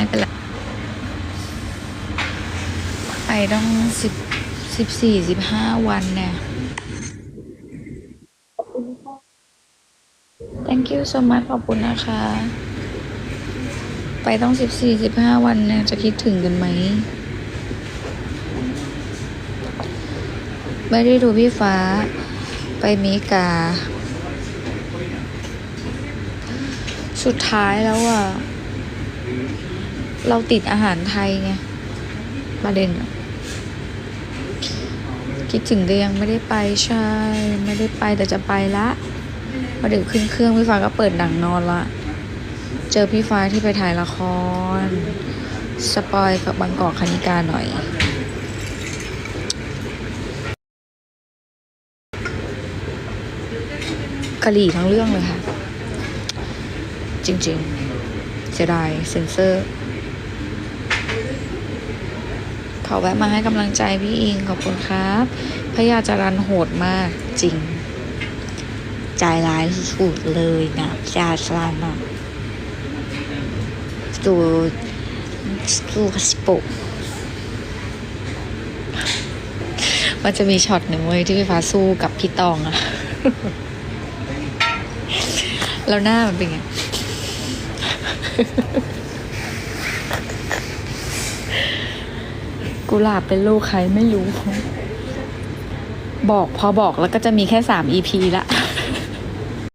ไม่เป็นไรไปต้องสิบสิบสี่สิบห้าวันเนี่ย thank you so much ขอบคุณนะคะ ไปต้องสิบสี่สิบห้าวันเนี่ยจะคิดถึงกันไหม ไม่ได้ดูพี่ฟ้าไปเมกา สุดท้ายแล้วอะ เราติดอาหารไทยไงประเด็นคิดถึงแต่ยังไม่ได้ไปใช่ ไม่ได้ไปแต่จะไปละพอเดี๋ยวขึ้นเครื่องพี่ฟ้าก็เปิดหนังนอนละ เจอพี่ฟ้าที่ไปถ่ายละคร สปอยกับบางกอกคณิกาหน่อย กะหรี่ทั้งเรื่องเลยค่ะ จริงๆ เสียดายเซนเซอร์ ขอแวะมาให้กำลังใจพี่อิงขอบคุณครับพยาจารันโหดมากจริง ใจร้ายสุดๆเลยนะจาจารันอะสู้สู้กับสปุมันจะมีช็อตหนึ่งเว้ยที่พี่ฟ้าสู้กับพี่ตองอะแล้วหน้ามันเป็นไง กุหลาบเป็นลูกใครไม่รู้ บอกพอบอกแล้วก็จะมีแค่สามอีพีละ